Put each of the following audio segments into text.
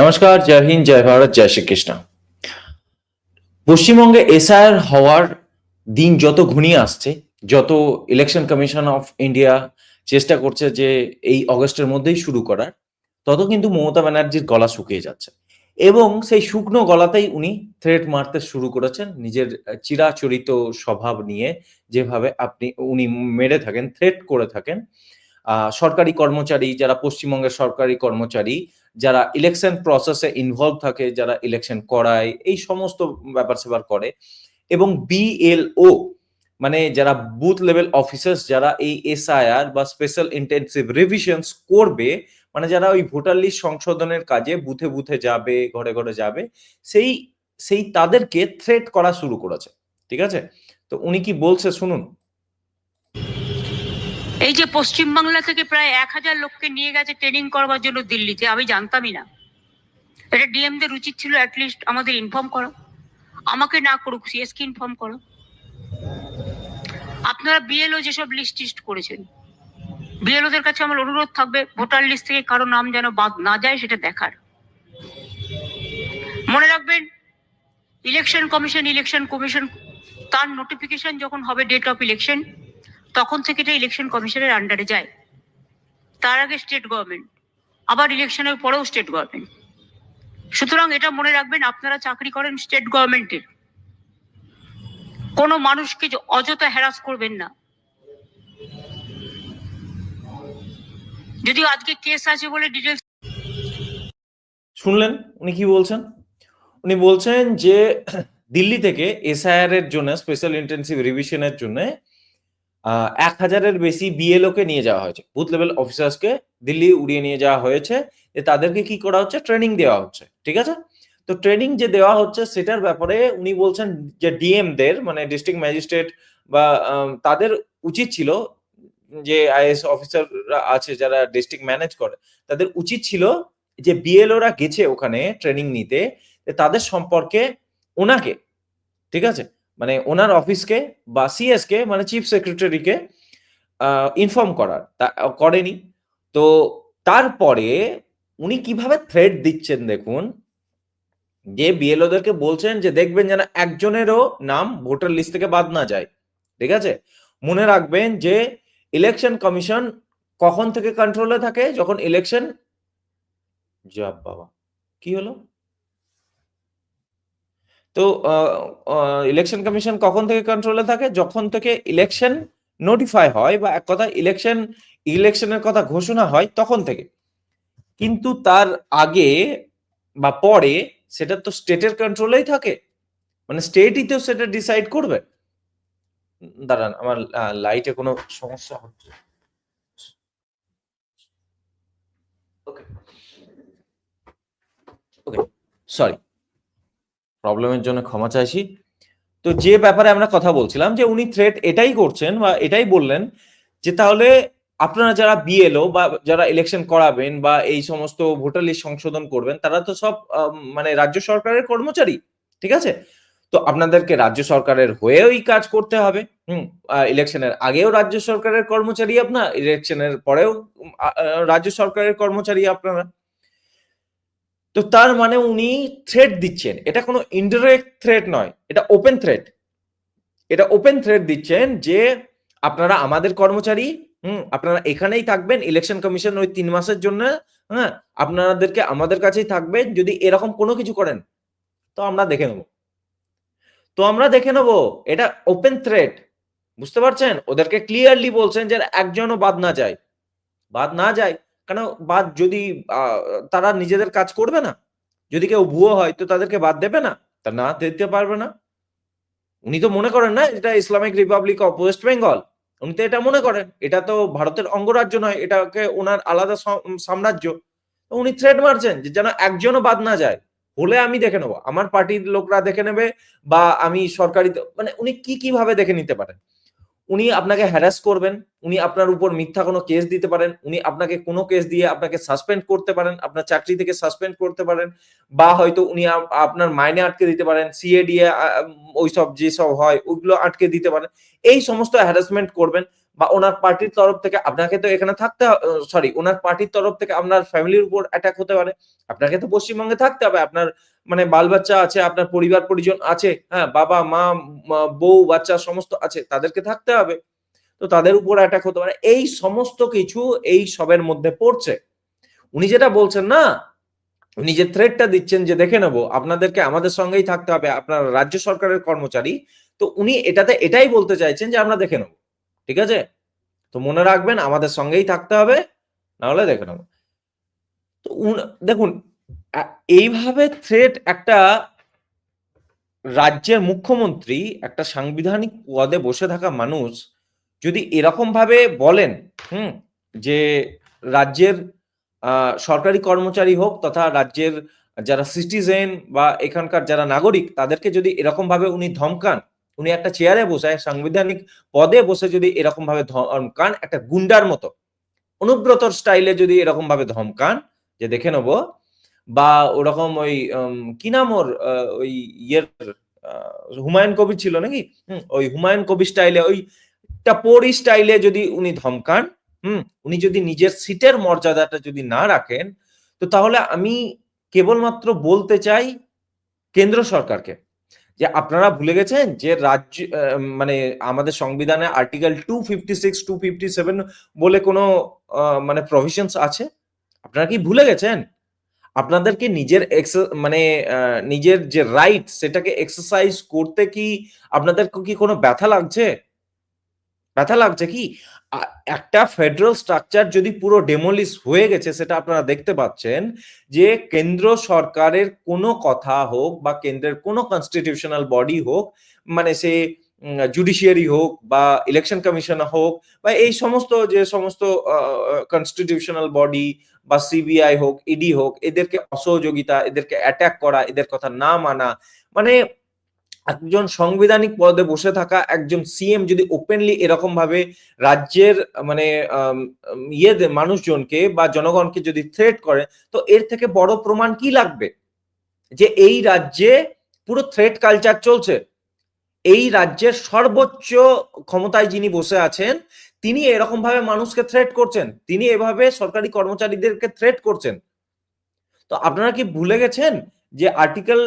নমস্কার, জয় হিন্দ, জয় ভারত, জয় শ্রীকৃষ্ণ। পশ্চিমবঙ্গে এসআইআর হওয়ার দিন যত ঘনিয়ে আসছে, যত ইলেকশন কমিশন অফ ইন্ডিয়া চেষ্টা করছে যে এই অগস্টের মধ্যেই শুরু করার, তত কিন্তু মমতা ব্যানার্জির গলা শুকিয়ে যাচ্ছে। এবং সেই শুকনো গলাতেই উনি থ্রেট মারতে শুরু করেছেন নিজের চিরাচরিত স্বভাব নিয়ে, যেভাবে আপনি, উনি মেরে থাকেন থ্রেট করে থাকেন। সরকারি কর্মচারী, যারা পশ্চিমবঙ্গের সরকারি কর্মচারী যারা ইলেকশন প্রসেসে ইনভলভ থাকে, যারা ইলেকশন করায়, এই সমস্ত ব্যাপার স্যাপার করে। এবং বিএলও মানে যারা বুথ লেভেল অফিসার্স যারা এই এসআইআর বা স্পেশাল ইন্টেনসিভ রিভিশনস করবে মানে যারা ওই ভোটার লিস্ট সংশোধনের কাজে বুথে বুথে যাবে, ঘরে ঘরে যাবে, সেই সেই তাদেরকে থ্রেট করা শুরু করেছে। ঠিক আছে? তো উনি কি বলছে, শুনুন যে পশ্চিমবাংলা থেকে প্রায় এক হাজার লোককে নিয়ে গেছে ট্রেনিং করবার জন্য দিল্লিতে, আমি জানতামই না। এটা ডিএমদের উচিত ছিল অ্যাটলিস্ট আমাদের ইনফর্ম করো। আমাকে না করুক সিএসকে ইনফর্ম করো। আপনারা বিএলও যেসব লিস্ট টিস্ট করেছেন বিএলওদের কাছে আমার অনুরোধ থাকবে, ভোটার লিস্ট থেকে কারও নাম যেন বাদ না যায়, সেটা দেখার। মনে রাখবেন ইলেকশন কমিশন ইলেকশন কমিশন তার নোটিফিকেশন যখন হবে ডেট অফ ইলেকশন তখন থেকে এটা ইলেকশন কমিশনের আন্ডারে যায়। তার আগে স্টেট গভর্নমেন্ট আবার ইলেকশনের পরেও স্টেট গভর্নমেন্ট সুতরাং এটা মনে রাখবেন, আপনারা চাকরি করেন স্টেট গভর্নমেন্টের কোনো মানুষকে অযথা হ্যারাস করবেন না। যদিও আজকে কেস আছে বলে ডিটেলস শুনলেন? উনি কি বলছেন? উনি বলছেন যে দিল্লি থেকে এসআইআর এর জন্য স্পেশাল ইন্টেনসিভ রিভিশনের জন্য এক হাজারের বেশি বিএলও কে নিয়ে যাওয়া হয়েছে। বুথ লেভেল অফিসার্সকে দিল্লি উড়িয়ে নিয়ে যাওয়া হয়েছে। যে তাদেরকে কি করা হচ্ছে? ট্রেনিং দেওয়া হচ্ছে, ঠিক আছে? তো ট্রেনিং যে দেওয়া হচ্ছে সেটার ব্যাপারে উনি বলছেন যে ডিএম দের মানে ডিস্ট্রিক্ট ম্যাজিস্ট্রেট বা তাদের উচিত ছিল যে আইএস অফিসাররা আছে যারা ডিস্ট্রিক্ট ম্যানেজ করে, তাদের উচিত ছিল যে বিএলওরা গেছে ওখানে ট্রেনিং নিতে, তাদের সম্পর্কে ওনাকে, ঠিক আছে? মানে ওনার অফিসকে বা সিএস কে মানে চিফ সেক্রেটারিকে ইনফর্ম করার। করেনি। তো তারপরে উনি কীভাবে থ্রেড দিচ্ছেন দেখুন, যে বিএলওদেরকে বলছেন যে দেখবেন যেন একজনেরও নাম ভোটার লিস্ট থেকে বাদ না যায়। ঠিক আছে? মনে রাখবেন যে ইলেকশন কমিশন কখন থেকে কন্ট্রোলে থাকে? যখন ইলেকশন যাব বাবা, কি হলো? তো ইলেকশন কমিশন কখন থেকে কন্ট্রোলে থাকে? যখন থেকে ইলেকশন নোটিফাই হয় বা এক কথা ইলেকশন ইলেকশনের কথা ঘোষণা হয় তখন থেকে। কিন্তু তার আগে বা পরে সেটা তো স্টেটের কন্ট্রোলেই থাকে। মানে স্টেটই তো সেটা ডিসাইড করবে। দাঁড়ান, আমার লাইটে কোনো সমস্যা হচ্ছে। ওকে ওকে সরি প্রবলেমের জন্য ক্ষমা চাইছি। তো যে ব্যাপারে আমরা কথা বলছিলাম যে উনি থ্রেট এটাই করছেন বা এটাই বললেন যে তাহলে আপনারা যারা বিএলও বা যারা ইলেকশন করাবেন বা এই সমস্ত ভোটার লিস্ট সংশোধন করবেন, তারা তো সব মানে রাজ্য সরকারের কর্মচারী, ঠিক আছে? তো আপনাদেরকে রাজ্য সরকারের হয়েও এই কাজ করতে হবে, হুম ইলেকশনের আগেও রাজ্য সরকারের কর্মচারী আপনার ইলেকশনের পরেও রাজ্য সরকারের কর্মচারী আপনারা। তো তার মানে উনি থ্রেট দিচ্ছেন। এটা কোনো ইনডিরেক্ট থ্রেট নয়, এটা ওপেন থ্রেট এটা ওপেন থ্রেট দিচ্ছেন যে আপনারা আমাদের কর্মচারী, হুম, আপনারা এখানেই থাকবেন ইলেকশন কমিশন ওই তিন মাসের জন্য হ্যাঁ আপনাদেরকে আমাদের কাছেই থাকবেন, যদি এরকম কোনো কিছু করেন, তো আমরা দেখে নেব। তো আমরা দেখে নেব, এটা ওপেন থ্রেট বুঝতে পারছেন? ওদেরকে ক্লিয়ারলি বলছেন যে একজনও বাদ না যায়। বাদ না যায়। কেন? বাদ যদি তারা নিজেদের কাজ করবে না। যদি কেউ ভুয়ো হয় তো তাদেরকে বাদ দেবে না। তা না দিতে পারবে না। উনি তো মনে করেন না, এটা Islamic republic of West Bengal. উনি তো এটা মনে করেন, এটা তো ভারতের অঙ্গরাজ্য নয়, এটাকে ওনার আলাদা সাম্রাজ্য। উনি থ্রেড মারছেন যে যেন একজনও বাদ না যায়। হলে আমি দেখে নেব, আমার পার্টির লোকরা দেখে নেবে বা আমি সরকারি মানে উনি কি, কীভাবে দেখে নিতে পারেন? উনি আপনাকে হ্যারাস করবেন, উনি আপনার উপর মিথ্যা কোনো কেস দিতে পারেন, উনি আপনাকে কোনো কেস দিয়ে আপনাকে সাসপেন্ড করতে পারেন, আপনার চাকরি থেকে সাসপেন্ড করতে পারেন, বা হয়তো উনি আপনার মাইনে আটকে দিতে পারেন সিএডিএ ওইসব যেসব হয়, ওইগুলো আটকে দিতে পারেন, এই সমস্ত হ্যারাসমেন্ট করবেন। বা ওনার পার্টির তরফ থেকে আপনাকে তো এখানে থাকতে সরি ওনার পার্টির তরফ থেকে আপনার ফ্যামিলির উপর অ্যাটাক হতে পারে। আপনাকে তো পশ্চিমবঙ্গে থাকতে হবে। আপনার মানে বাল বাচ্চা আছে, আপনার পরিবার, পরিজন আছে হ্যাঁ বাবা, মা বউ, বাচ্চা সমস্ত আছে, তাদেরকে থাকতে হবে। তো তাদের উপর অ্যাটাক হতে পারে। এই সমস্ত কিছু এই সবের মধ্যে পড়ছে। উনি যেটা বলছেন না, উনি যে থ্রেটটা দিচ্ছেন যে দেখে নেব, আপনাদেরকে আমাদের সঙ্গেই থাকতে হবে, আপনার রাজ্য সরকারের কর্মচারী, তো উনি এটাতে, এটাই বলতে চাইছেন যে আমরা দেখে নেব। ঠিক আছে? তো মনে রাখবেন আমাদের সঙ্গেই থাকতে হবে না হলে দেখে নেব। তো দেখুন এইভাবে থ্রেট একটা রাজ্যের মুখ্যমন্ত্রী, একটা সাংবিধানিক পদে বসে থাকা মানুষ যদি এরকম ভাবে বলেন, হুম, যে রাজ্যের সরকারি কর্মচারী হোক তথা রাজ্যের যারা সিটিজেন বা এখানকার যারা নাগরিক, তাদেরকে যদি এরকম ভাবে উনি ধমকান উনি একটা চেয়ারে বসে, সাংবিধানিক পদে বসে যদি এরকম ভাবে ধমকান, একটা গুন্ডার মতো, অনুব্রতর স্টাইলে যদি এরকম ভাবে ধমকান, যে দেখে নেব, বা ওরকম ওই কি নাম ওর ওই ইয়ের হুমায়ুন কবির ছিল নাকি? ওই হুমায়ুন কবির স্টাইলে ওই টাপোরি স্টাইলে যদি উনি ধমকান, হুম, উনি যদি নিজের সিটের মর্যাদাটা যদি না রাখেন, তো তাহলে আমি কেবলমাত্র বলতে চাই কেন্দ্র সরকারকে। যে আপনারা ভুলে গেছেন যে রাজ্য মানে আমাদের সংবিধানে article two fifty six two fifty seven বলে কোনো মানে প্রভিশনস আছে? আপনারা কি ভুলে গেছেন? আপনাদেরকে নিজের মানে নিজের যে রাইট সেটাকে এক্সারসাইজ করতে কি আপনাদের কি কোনো ব্যথা লাগছে? ব্যথা লাগছে কি? একটা ফেডারেল স্ট্রাকচার যদি পুরো ডেমোলিস হয়ে গেছে, সেটা আপনারা দেখতে পাচ্ছেন যে কেন্দ্র সরকারের কোনো কথা হোক বা কেন্দ্রের কোনো কনস্টিটিউশনাল বডি হোক মানে সে জুডিশিয়ারি হোক বা ইলেকশন কমিশন হোক বা এই সমস্ত যে সমস্ত কনস্টিটিউশনাল বডি বা সিবিআই হোক ইডি হোক, এদেরকে অসহযোগিতা, এদেরকে অ্যাটাক করা, এদের কথা না মানা মানে একজন সাংবিধানিক পদে বসে থাকা একজন সিএম যদি ওপেনলি এরকম ভাবে রাজ্যের মানে ইয়ে মানুষজনকে বা জনগণকে যদি থ্রেট করে, তো এর থেকে বড় প্রমাণ কি লাগবে? যে এই রাজ্যে পুরো থ্রেট কালচার চলছে। এই রাজ্যের সর্বোচ্চ ক্ষমতায় যিনি বসে আছেন, তিনি এরকম ভাবে মানুষকে থ্রেট করছেন। তিনি এভাবে সরকারি কর্মচারীদেরকে থ্রেট করছেন। তো আপনারা কি ভুলে গেছেন? যে article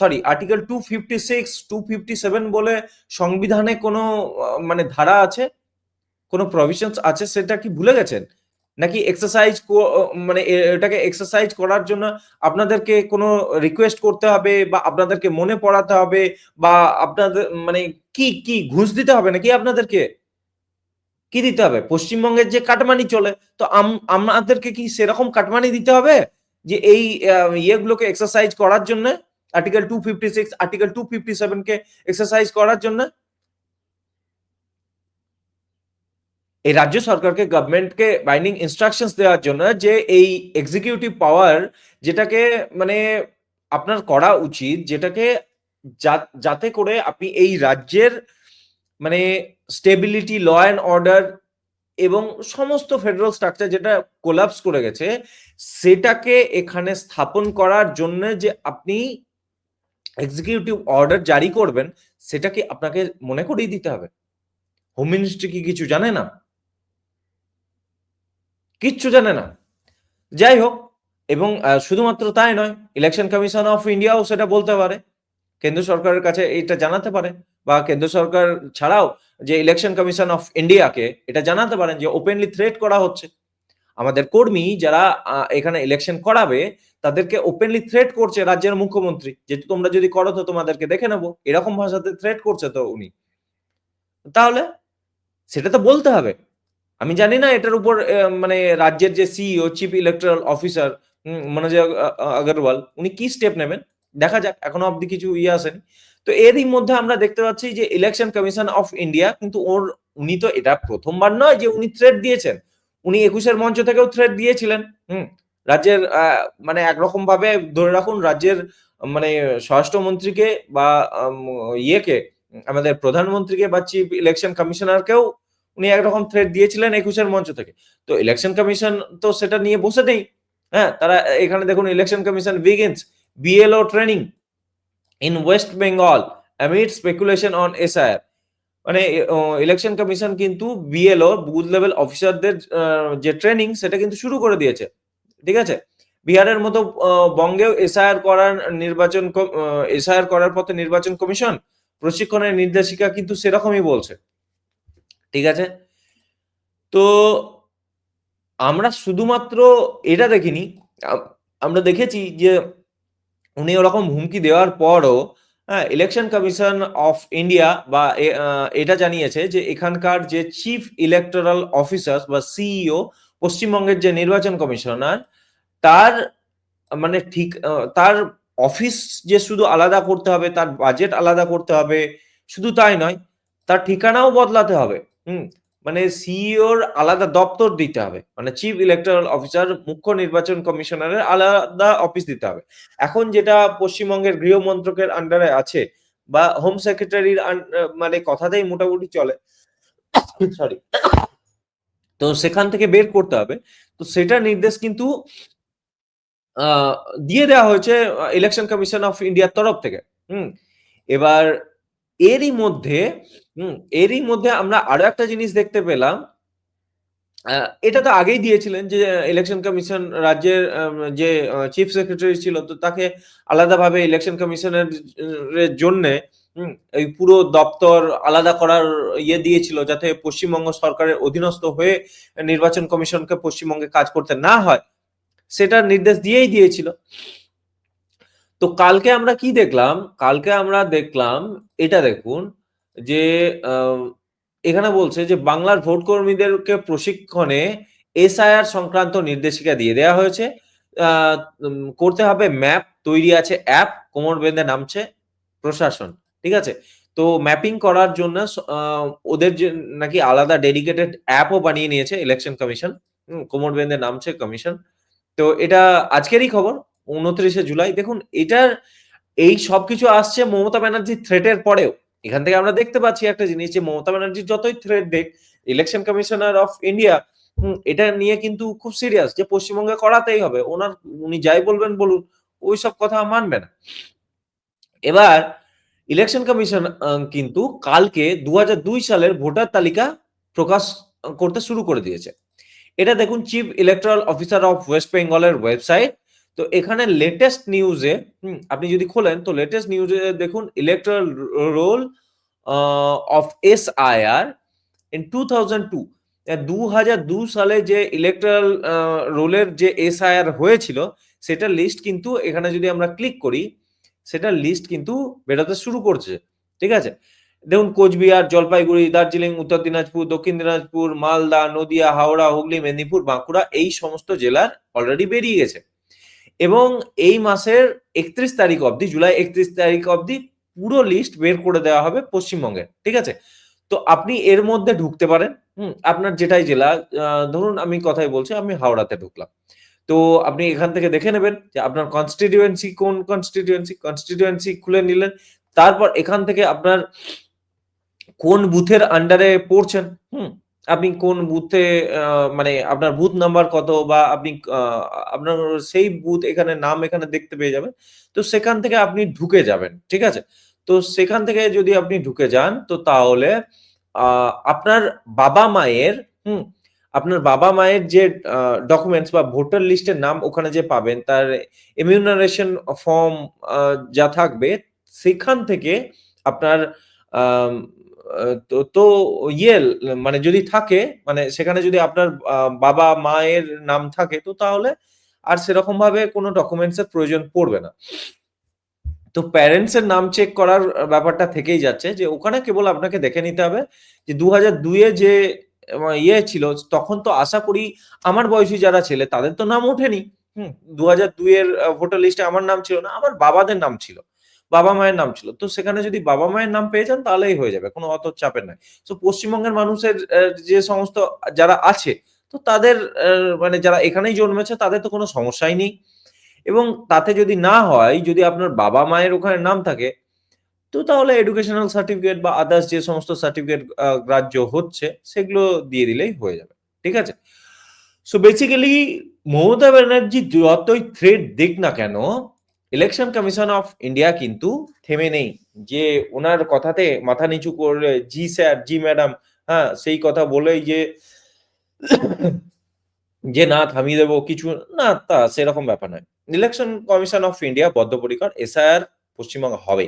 sorry article two fifty six two fifty seven বলে সংবিধানে কোনো মানে ধারা আছে? কোনো প্রভিশনস আছে সেটা কি ভুলে গেছেন? নাকি এক্সারসাইজ মানে এটাকে এক্সারসাইজ করার জন্য আপনাদেরকে কোনো রিকোয়েস্ট করতে হবে বা আপনাদেরকে মনে পড়াতে হবে বা আপনাদের মানে কি কি ঘুষ দিতে হবে নাকি আপনাদেরকে? কি দিতে হবে? পশ্চিমবঙ্গের যে কাটমানি চলে, তো আমাদেরকে কি সেরকম কাটমানি দিতে হবে? যে এই ইয়েগুলোকে এক্সারসাইজ করার জন্য article two fifty six article two fifty seven কে এক্সারসাইজ করার জন্য, এই রাজ্য সরকারকে গভর্নমেন্টকে বাইন্ডিং ইনস্ট্রাকশনস দেওয়ার জন্য যে এই এক্সিকিউটিভ পাওয়ার যেটাকে মানে আপনার করা উচিত, যেটাকে যাতে করে আপনি এই রাজ্যের মানে স্টেবিলিটি ল অ্যান্ড অর্ডার এবং সমস্ত ফেডারেল স্ট্রাকচার যেটা কোলাপস করে গেছে, সেটাকে এখানে স্থাপন করার জন্য যে আপনি এক্সিকিউটিভ অর্ডার জারি করবেন, সেটাকে আপনাকে মনে করিয়ে দিতে হবে। হোম মিনিস্ট্রি কি কিছু জানে না? কিচ্ছু জানে না। যাই হোক, এবং শুধুমাত্র তাই নয় ইলেকশন কমিশন অফ ইন্ডিয়াও সেটা বলতে পারে। কেন্দ্র সরকারের কাছে এটা জানাতে পারে, বা কেন্দ্র সরকার ছাড়াও যে ইলেকশন কমিশন অফ ইন্ডিয়াকে এটা জানাতে পারেন যে ওপেনলি থ্রেট করা হচ্ছে। আমাদের কর্মী যারা এখানে ইলেকশন করাবে, তাদেরকে ওপেনলি থ্রেট করছে রাজ্যের মুখ্যমন্ত্রী। যে তোমরা যদি করো তো তোমাদেরকে দেখে নেব, এরকম ভাষাতে থ্রেট করছে তো উনি। তাহলে সেটা তো বলতে হবে। আমি জানি না এটার উপর মানে রাজ্যের যে CEO chief electoral officer Manoj Agarwal, উনি কি স্টেপ নেবেন? দেখা যাক, এখনও অবধি কিছু ইয়ে আসেনি। তো এরই মধ্যে আমরা দেখতে পাচ্ছি যে ইলেকশন কমিশন অফ ইন্ডিয়া কিন্তু ওর, উনি তো এটা প্রথমবার নয় যে উনি থ্রেট দিয়েছেন। উনি একুশের মঞ্চ থেকেও থ্রেট দিয়েছিলেন, হুম? রাজ্যের মানে একরকম ভাবে ধরে রাখুন রাজ্যের মানে স্বরাষ্ট্রমন্ত্রীকে বা ইয়েকে, আমাদের প্রধানমন্ত্রীকে বা চিফ ইলেকশন কমিশনারকেও উনি একরকম থ্রেট দিয়েছিলেন একুশের মঞ্চ থেকে। তো ইলেকশন কমিশন তো সেটা নিয়ে বসে নেই হ্যাঁ? তারা, এখানে দেখুন election commission begins BLO training in West Bengal amid speculation on SIR মানে ইলেকশন কমিশন কিন্তু বিএলও বুথ লেভেল অফিসারদের যে ট্রেনিং সেটা কিন্তু শুরু করে দিয়েছে। ঠিক আছে? বিহারের মতো বঙ্গেও এসআইআর করার নির্বাচন এসআইআর করার পথে নির্বাচন কমিশন প্রশিক্ষণের নির্দেশিকা কিন্তু সেরকমই বলছে। ঠিক আছে? তো, আমরা শুধুমাত্র এটা দেখিনি। আমরা দেখেছি যে উনি ওরকম হুমকি দেওয়ার পরও হ্যাঁ ইলেকশন কমিশন অফ ইন্ডিয়া বা এটা জানিয়েছে যে এখানকার যে চিফ ইলেকটোরাল অফিসার বা সিইও পশ্চিমবঙ্গের যে নির্বাচন কমিশনার, তার মানে ঠিক তার অফিস যে শুধু আলাদা করতে হবে, তার বাজেট আলাদা করতে হবে, শুধু তাই নয়, তার ঠিকানাও বদলাতে হবে। হুম মানে সিইওর আলাদা দপ্তর দিতে হবে। মানে চিফ ইলেকটোরাল অফিসার মুখ্য নির্বাচন কমিশনারের আলাদা অফিস দিতে হবে। এখন যেটা পশ্চিমবঙ্গের গৃহ মন্ত্রকের আন্ডারে আছে বা হোম সেক্রেটারির মানে কথাতেই মোটামুটি চলে। সরি তো সেখান থেকে বের করতে হবে। তো সেটা নির্দেশ কিন্তু দিয়ে দেওয়া হয়েছে ইলেকশন কমিশন অফ ইন্ডিয়ার তরফ থেকে। হুম? এবার এরই মধ্যে হুম, এরই মধ্যে আমরা আরও একটা জিনিস দেখতে পেলাম। এটা তো আগেই দিয়েছিলেন যে ইলেকশন কমিশন রাজ্যের যে চিফ সেক্রেটারি ছিল, তো তাকে আলাদাভাবে ইলেকশন কমিশনের জন্য এই পুরো দপ্তর আলাদা করার ইয়ে দিয়েছিল, যাতে পশ্চিমবঙ্গ সরকারের অধীনস্থ হয়ে নির্বাচন কমিশনকে পশ্চিমবঙ্গে কাজ করতে না হয় সেটা নির্দেশ দিয়েই দিয়েছিল। তো কালকে আমরা কি দেখলাম? কালকে আমরা দেখলাম, এটা দেখুন যে এখানে বলছে যে, বাংলার ভোট কর্মীদেরকে প্রশিক্ষণে এসআইআর সংক্রান্ত নির্দেশিকা দিয়ে দেওয়া হয়েছে। করতে হবে ম্যাপ, তৈরি আছে অ্যাপ, কোমর বেঁধে নামছে প্রশাসন, ঠিক আছে? তো ম্যাপিং করার জন্য ওদের যে, নাকি আলাদা ডেডিকেটেড অ্যাপও বানিয়ে নিয়েছে ইলেকশন কমিশন কোমর বেঁধে নামছে কমিশন। তো এটা আজকেরই খবর, উনত্রিশে জুলাই। দেখুন, এটার, এই সবকিছু আসছে মমতা ব্যানার্জির থ্রেটের পরেও। এখান থেকে আমরা দেখতে পাচ্ছি একটা জিনিস যে মমতা ব্যানার্জি যতই থ্রেট দেখ ইলেকশন কমিশনার অফ ইন্ডিয়া এটা নিয়ে কিন্তু খুব সিরিয়াস যে পশ্চিমবঙ্গে করাতেই হবে। ওনার, উনি যাই বলবেন বলুন, ওই সব কথা মানবে না। এবার ইলেকশন কমিশন কিন্তু কালকে দু হাজার দুই সালের ভোটার তালিকা প্রকাশ করতে শুরু করে দিয়েছে। এটা দেখুন chief electoral officer of West বেঙ্গলের ওয়েবসাইট তো এখানে লেটেস্ট নিউজে আপনি যদি খোলেন, তো লেটেস্ট নিউজে দেখুন electoral roll of S I R in two thousand two দু হাজার দু সালে যে ইলেকট্রাল রোলের যে এস আই আর হয়েছিল, সেটা লিস্ট কিন্তু এখানে যদি আমরা ক্লিক করি, সেটা লিস্ট কিন্তু বেরোতে শুরু করছে, ঠিক আছে? দেখুন, কোচবিহার, জলপাইগুড়ি, দার্জিলিং, উত্তর দিনাজপুর, দক্ষিণ দিনাজপুর, মালদা, নদিয়া, হাওড়া, হুগলি, মেদিনীপুর, বাঁকুড়া, এই সমস্ত জেলার অলরেডি বেরিয়ে গেছে। এবং এই মাসের একত্রিশ তারিখ অবধি, জুলাই একত্রিশ তারিখ অবধি পুরো লিস্ট বের করে দেওয়া হবে পশ্চিমবঙ্গের ঠিক আছে? তো আপনি এর মধ্যে ঢুকতে পারেন, হুম? আপনার যেটাই জেলা ধরুন আমি কথাই বলছি, আমি হাওড়াতে ঢুকলাম। তো আপনি এখান থেকে দেখে নেবেন যে আপনার কনস্টিটিউয়েন্সি কোন কনস্টিটিউয়েন্সি কনস্টিটিউয়েন্সি খুলে নিলেন, তারপর এখান থেকে আপনার কোন বুথের আন্ডারে পড়ছেন, হুম? আপনি কোন বুথে মানে আপনার বুথ নাম্বার কত বা আপনি আপনার সেই বুথ এখানে নাম এখানে দেখতে পেয়ে যাবেন। তো সেখান থেকে আপনি ঢুকে যাবেন, ঠিক আছে? তো সেখান থেকে যদি আপনি ঢুকে যান, তো তাহলে আপনার বাবা মায়ের, হুম, আপনার বাবা মায়ের যে ডকুমেন্টস বা ভোটার লিস্টের নাম ওখানে যে পাবেন, তার ইমিউনারেশন ফর্ম যা থাকবে, সেখান থেকে আপনার তো তো ইয়ে মানে যদি থাকে মানে সেখানে যদি আপনার বাবা মায়ের নাম থাকে, তো তাহলে আর সেরকম ভাবে কোনো ডকুমেন্টস এর প্রয়োজন পড়বে না। তো প্যারেন্টস এর নাম চেক করার ব্যাপারটা থেকেই যাচ্ছে যে ওখানে কেবল আপনাকে দেখে নিতে হবে যে দু হাজার দুইয়ে যে ইয়ে ছিল, তখন তো আশা করি আমার বয়সী যারা ছেলে, তাদের তো নাম ওঠেনি। হুম দু হাজার দুইয়ের ভোটার লিস্টে আমার নাম ছিল না, আমার বাবাদের নাম ছিল। বাবা মায়ের নাম ছিল। তো সেখানে যদি বাবা মায়ের নাম পেয়ে যান, তাহলেই হয়ে যাবে, কোনো অত চাপের নাই তো পশ্চিমবঙ্গের মানুষের যে সমস্ত যারা আছে, তো তাদের মানে যারা এখানেই জন্মেছে, তাদের তো কোনো সমস্যাই নেই। এবং তাতে যদি না হয়, যদি আপনার বাবা মায়ের ওখানে নাম থাকে, তো তাহলে এডুকেশনাল সার্টিফিকেট বা আদার্স যে সমস্ত সার্টিফিকেট গ্রাহ্য হচ্ছে, সেগুলো দিয়ে দিলেই হয়ে যাবে। ঠিক আছে? সো বেসিক্যালি মমতা ব্যানার্জি যতই থ্রেড দিক না কেন ইলেকশন কমিশন অফ ইন্ডিয়া কিন্তু থেমে নেই। যে ওনার কথাতে মাথা নিচু করে জি স্যার, জি ম্যাডাম হ্যাঁ সেই কথা বলেই যে যে না থামিয়ে দেবো, কিছু না, তা সেরকম ব্যাপার নয়। ইলেকশন কমিশন অফ ইন্ডিয়া বদ্ধপরিকর, এসআইআর পশ্চিমবঙ্গ হবে।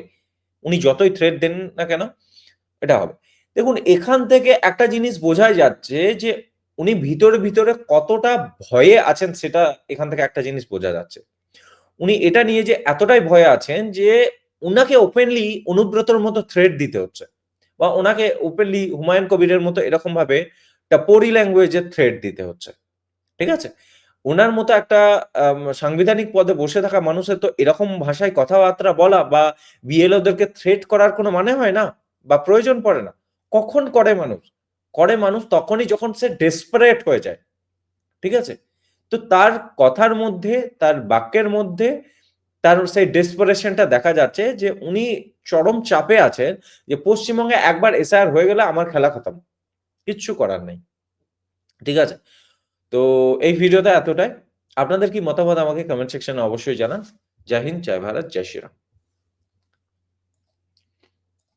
উনি যতই থ্রেড দেন না কেন, এটা হবে। দেখুন, এখান থেকে একটা জিনিস বোঝাই যাচ্ছে যে, উনি ভিতরে ভিতরে কতটা ভয়ে আছেন সেটা এখান থেকে একটা জিনিস বোঝা যাচ্ছে। উনি এটা নিয়ে যে এতটাই ভয়ে আছেন যে উনাকে ওপেনলি অনুব্রতর মতো থ্রেড দিতে হচ্ছে। বা ওনাকে ওপেনলি হুমায়ুন কবিরের মতো এরকম ভাবে টাপোরি ল্যাঙ্গুয়েজে থ্রেড দিতে হচ্ছে। ঠিক আছে? ওনার মতো একটা সাংবিধানিক পদে বসে থাকা মানুষের তো এরকম ভাষায় কথাবার্তা বলা বা বিএলওদেরকে থ্রেট করার কোনো মানে হয় না বা প্রয়োজন পড়ে না। কখন করে মানুষ? করে মানুষ তখনই যখন সে ডেসপারেট হয়ে যায়। ঠিক আছে? তো তার কথার মধ্যে, তার বাক্যের মধ্যে, তার সেই ডেসপারেশনটা দেখা যাচ্ছে যে উনি চরম চাপে আছেন যে পশ্চিমবঙ্গে একবার এসআর হয়ে গেলে আমার খেলা খতম। কিচ্ছু করার নেই। ঠিক আছে? তো এই ভিডিওটা এতটাই। আপনাদের কি মতামত আমাকে কমেন্ট সেকশনে অবশ্যই জানান। জয় হিন্দ, জয় ভারত, জয় শ্রীরাম।